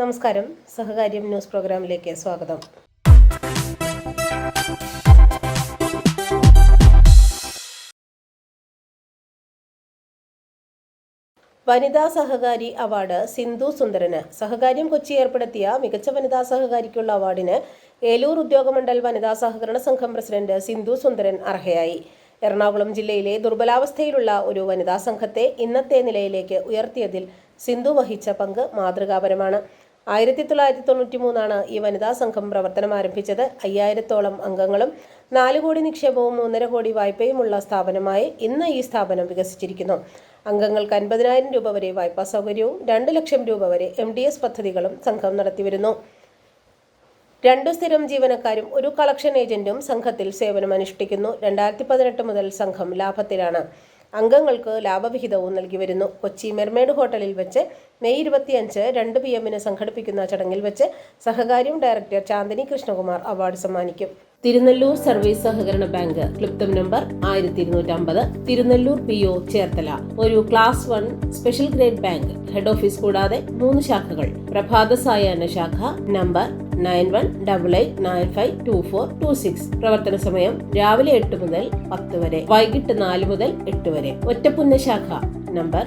നമസ്കാരം. സഹകാര്യം ന്യൂസ് പ്രോഗ്രാമിലേക്ക് സ്വാഗതം. വനിതാ സഹകാരി അവാർഡ് സിന്ധു സുന്ദരന്. സഹകാര്യം കൊച്ചി ഏർപ്പെടുത്തിയ മികച്ച വനിതാ സഹകാരിക്കുള്ള അവാർഡിന് ഏലൂർ ഉദ്യോഗമണ്ഡൽ വനിതാ സഹകരണ സംഘം പ്രസിഡന്റ് സിന്ധു സുന്ദരൻ അർഹയായി. എറണാകുളം ജില്ലയിലെ ദുർബലാവസ്ഥയിലുള്ള ഒരു വനിതാ സംഘത്തെ ഇന്നത്തെ നിലയിലേക്ക് ഉയർത്തിയതിൽ സിന്ധു വഹിച്ച പങ്ക് മാതൃകാപരമാണ്. ആയിരത്തി തൊള്ളായിരത്തി തൊണ്ണൂറ്റി മൂന്നാണ് ഈ വനിതാ സംഘം പ്രവർത്തനം ആരംഭിച്ചത്. അയ്യായിരത്തോളം അംഗങ്ങളും നാല് കോടി നിക്ഷേപവും മൂന്നര കോടി വായ്പയുമുള്ള സ്ഥാപനമായി ഇന്ന് ഈ സ്ഥാപനം വികസിച്ചിരിക്കുന്നു. അംഗങ്ങൾക്ക് അൻപതിനായിരം രൂപ വരെ വായ്പാ സൗകര്യവും രണ്ട് ലക്ഷം രൂപ വരെ എം ഡി എസ് പദ്ധതികളും സംഘം നടത്തിവരുന്നു രണ്ടു സ്ഥിരം ജീവനക്കാരും ഒരു കളക്ഷൻ ഏജന്റും സംഘത്തിൽ സേവനമനുഷ്ഠിക്കുന്നു. രണ്ടായിരത്തി പതിനെട്ട് മുതൽ സംഘം ലാഭത്തിലാണ്. അംഗങ്ങൾക്ക് ലാഭവിഹിതവും നൽകി വരുന്നു. കൊച്ചി മെർമേഡ് ഹോട്ടലിൽ വെച്ച് മെയ് ഇരുപത്തിയഞ്ച് രണ്ട് പി എമ്മിന് സംഘടിപ്പിക്കുന്ന ചടങ്ങിൽ വെച്ച് സഹകാര്യം ഡയറക്ടർ ചാന്ദിനി കൃഷ്ണകുമാർ അവാർഡ് സമ്മാനിക്കും. തിരുനെല്ലൂർ സർവീസ് സഹകരണ ബാങ്ക് ക്ലിപ്തം നമ്പർ ആയിരത്തി ഇരുന്നൂറ്റമ്പത് തിരുനെല്ലൂർ പി ഒ ചേർത്തല. ഒരു class one special grade bank head office കൂടാതെ മൂന്ന് ശാഖകൾ പ്രഭാത സായാഹ്ന ശാഖ number nine one double eight nine five two four two six. പ്രവർത്തന സമയം രാവിലെ എട്ട് മുതൽ പത്ത് വരെ. വൈകിട്ട് നാല് മുതൽ എട്ട് വരെ. ഒറ്റപ്പുന്ന ശാഖ number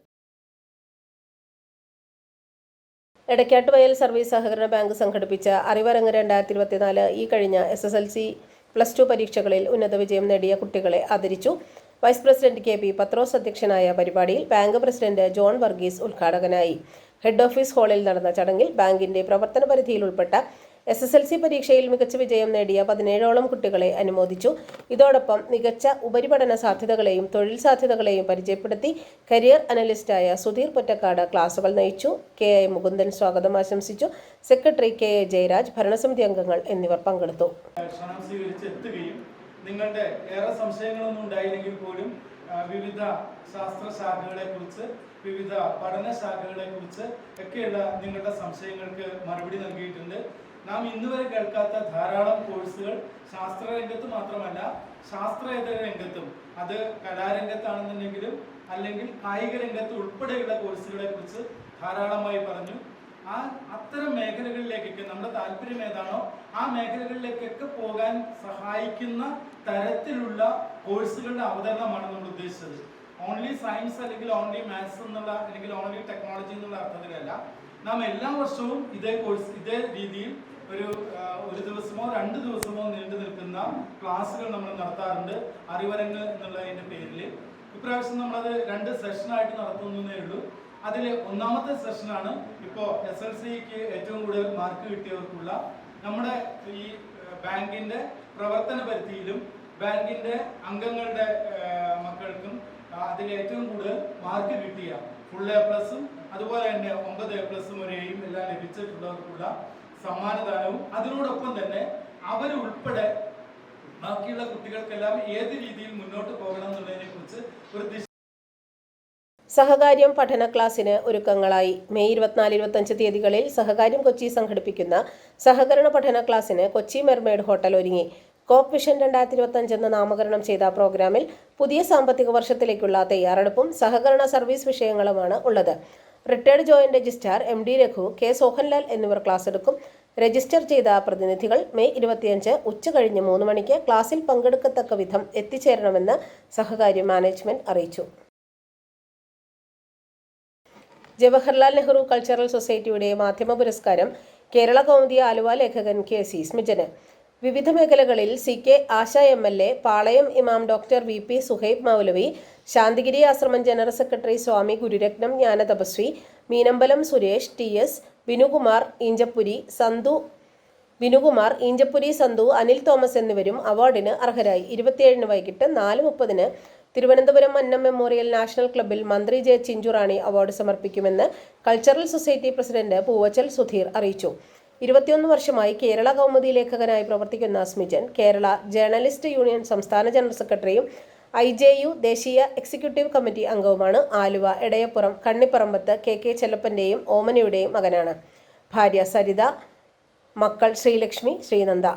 എടക്കാട്ടുവയൽ സർവീസ് സഹകരണ ബാങ്ക് സംഘടിപ്പിച്ച അറിവരങ്ങ് രണ്ടായിരത്തി ഇരുപത്തിനാല് ഈ കഴിഞ്ഞ S S L C plus two പരീക്ഷകളിൽ ഉന്നത വിജയം നേടിയ കുട്ടികളെ ആദരിച്ചു. Vice president K P Pathros അധ്യക്ഷനായ പരിപാടിയിൽ ബാങ്ക് പ്രസിഡന്റ് ജോൺ വർഗീസ് ഉദ്ഘാടകനായി. ഹെഡ് ഓഫീസ് ഹാളിൽ നടന്ന ചടങ്ങിൽ ബാങ്കിന്റെ പ്രവർത്തന പരിധിയിൽ ഉൾപ്പെട്ട എസ് എസ് എൽ സി പരീക്ഷയിൽ മികച്ച വിജയം നേടിയ പതിനേഴോളം കുട്ടികളെ അനുമോദിച്ചു. ഇതോടൊപ്പം മികച്ച ഉപരിപഠന സാധ്യതകളെയും തൊഴിൽ സാധ്യതകളെയും പരിചയപ്പെടുത്തി കരിയർ അനലിസ്റ്റായ സുധീർ പൊറ്റക്കാട് ക്ലാസുകൾ നയിച്ചു. കെ എ മുകുന്ദൻ സ്വാഗതം ആശംസിച്ചു. സെക്രട്ടറി കെ എ ജയരാജ് ഭരണസമിതി അംഗങ്ങൾ എന്നിവർ പങ്കെടുത്തു. നിങ്ങളുടെ ഏറെ സംശയങ്ങളൊന്നും ഉണ്ടായില്ലെങ്കിൽ പോലും വിവിധ ശാസ്ത്ര ശാഖകളെ കുറിച്ച് വിവിധ പഠന ശാഖകളെ കുറിച്ച് ഒക്കെയുള്ള നിങ്ങളുടെ സംശയങ്ങൾക്ക് മറുപടി നൽകിയിട്ടുണ്ട്. നാം ഇന്ന് വരെ കേൾക്കാത്ത ധാരാളം കോഴ്സുകൾ ശാസ്ത്ര രംഗത്ത് മാത്രമല്ല ശാസ്ത്രേതര രംഗത്തും. അത് കലാരംഗത്താണെന്നുണ്ടെങ്കിലും അല്ലെങ്കിൽ കായിക രംഗത്ത് ഉൾപ്പെടെയുള്ള കോഴ്സുകളെ കുറിച്ച് ധാരാളമായി പറഞ്ഞു. ആ അത്തരം മേഖലകളിലേക്കൊക്കെ നമ്മുടെ താല്പര്യം ഏതാണോ ആ മേഖലകളിലേക്കൊക്കെ പോകാൻ സഹായിക്കുന്ന തരത്തിലുള്ള കോഴ്സുകളുടെ അവതരണമാണ് നമ്മൾ ഉദ്ദേശിച്ചത്. ഓൺലി സയൻസ് അല്ലെങ്കിൽ ഓൺലി മാത്സ് എന്നുള്ള അല്ലെങ്കിൽ ഓൺലി ടെക്നോളജി എന്നുള്ള അർത്ഥത്തിലല്ല. നാം എല്ലാ വർഷവും ഇതേ കോഴ്സ് ഇതേ രീതിയിൽ ഒരു ഒരു ദിവസമോ രണ്ട് ദിവസമോ നീണ്ടു നിൽക്കുന്ന ക്ലാസ്സുകൾ നമ്മൾ നടത്താറുണ്ട്. അറിവരങ്ങ് എന്നുള്ളതിന്റെ പേരിൽ ഇപ്രാവശ്യം നമ്മളത് രണ്ട് സെഷനായിട്ട് നടത്തുന്നേ ഉള്ളൂ. അതിൽ ഒന്നാമത്തെ സെഷനാണ് ഇപ്പോൾ എസ് എൽ സിക്ക് ഏറ്റവും കൂടുതൽ മാർക്ക് കിട്ടിയവർക്കുള്ള നമ്മുടെ ഈ ബാങ്കിന്റെ പ്രവർത്തന പരിധിയിലും ബാങ്കിന്റെ അംഗങ്ങളുടെ മക്കൾക്കും അതിൽ ഏറ്റവും കൂടുതൽ മാർക്ക് കിട്ടിയ ഫുൾ എ പ്ലസും അതുപോലെ തന്നെ ഒമ്പത് എ പ്ലസും ഒരു എയും എല്ലാം ലഭിച്ചിട്ടുള്ളവർക്കുള്ള സമ്മാനദാനവും. അതിനോടൊപ്പം തന്നെ അവരുൾപ്പെടെ ബാക്കിയുള്ള കുട്ടികൾക്കെല്ലാം ഏത് രീതിയിൽ മുന്നോട്ട് പോകണം എന്നുള്ളതിനെ കുറിച്ച് ഒരു ദിശ സഹകാര്യം പഠന ക്ലാസ്സിന് ഒരുക്കങ്ങളായി. മെയ് ഇരുപത്തിനാല് ഇരുപത്തഞ്ച് തീയതികളിൽ സഹകാര്യം കൊച്ചി സംഘടിപ്പിക്കുന്ന സഹകരണ പഠന ക്ലാസ്സിന് കൊച്ചി മെർമേഡ് ഹോട്ടൽ ഒരുങ്ങി. സ്കോപ്പ് വിഷൻ രണ്ടായിരത്തി ഇരുപത്തഞ്ച് എന്ന് നാമകരണം ചെയ്ത പ്രോഗ്രാമിൽ പുതിയ സാമ്പത്തിക വർഷത്തിലേക്കുള്ള തയ്യാറെടുപ്പും സഹകരണ സർവീസ് വിഷയങ്ങളുമാണ് ഉള്ളത്. Retired joint registrar M D Raghu K Sohanlal എന്നിവർ ക്ലാസ് എടുക്കും. രജിസ്റ്റർ ചെയ്ത പ്രതിനിധികൾ മെയ് ഇരുപത്തിയഞ്ച് ഉച്ച കഴിഞ്ഞ് മൂന്ന് മണിക്ക് ക്ലാസ്സിൽ പങ്കെടുക്കത്തക്ക വിധം എത്തിച്ചേരണമെന്ന് സഹകാരി മാനേജ്മെന്റ് അറിയിച്ചു. ജവഹർലാൽ നെഹ്റു കൾച്ചറൽ സൊസൈറ്റിയുടെ മാധ്യമ പുരസ്കാരം കേരള കൗമുദി ആലുവ ലേഖകൻ കെ സി സ്മിജന്. വിവിധ മേഖലകളിൽ C K Asha M L A Palayam ഇമാം doctor V P Suhaib Moulavi Santhigiri ആശ്രമം general secretary Swami Gururatnam Jnanathapaswi Meenambalam Suresh T S Vinukumar Eenchapuri Santhu Vinukumar Eenchapuri Santhu Anil Thomas എന്നിവരും അവാർഡിന് അർഹരായി. ഇരുപത്തിയേഴിന് വൈകിട്ട് നാല് മുപ്പതിന് തിരുവനന്തപുരം അന്നം മെമ്മോറിയൽ നാഷണൽ ക്ലബ്ബിൽ മന്ത്രി ജെ ചിഞ്ചുറാണി അവാർഡ് സമർപ്പിക്കുമെന്ന് cultural society president Poovachal Sudheer അറിയിച്ചു. ഇരുപത്തിയൊന്ന് വർഷമായി കേരള കൗമുദി ലേഖകനായി പ്രവർത്തിക്കുന്ന അസ്മിജൻ കേരള ജേർണലിസ്റ്റ് യൂണിയൻ സംസ്ഥാന ജനറൽ സെക്രട്ടറിയും ഐ ജെ യു ദേശീയ എക്സിക്യൂട്ടീവ് കമ്മിറ്റി അംഗവുമാണ് ആലുവ എടയപ്പുറം കണ്ണിപ്പറമ്പത്ത് കെ കെ ചെല്ലപ്പന്റെയും ഓമനയുടെയും മകനാണ്. ഭാര്യ സരിത മക്കൾ ശ്രീലക്ഷ്മി ശ്രീനന്ദ.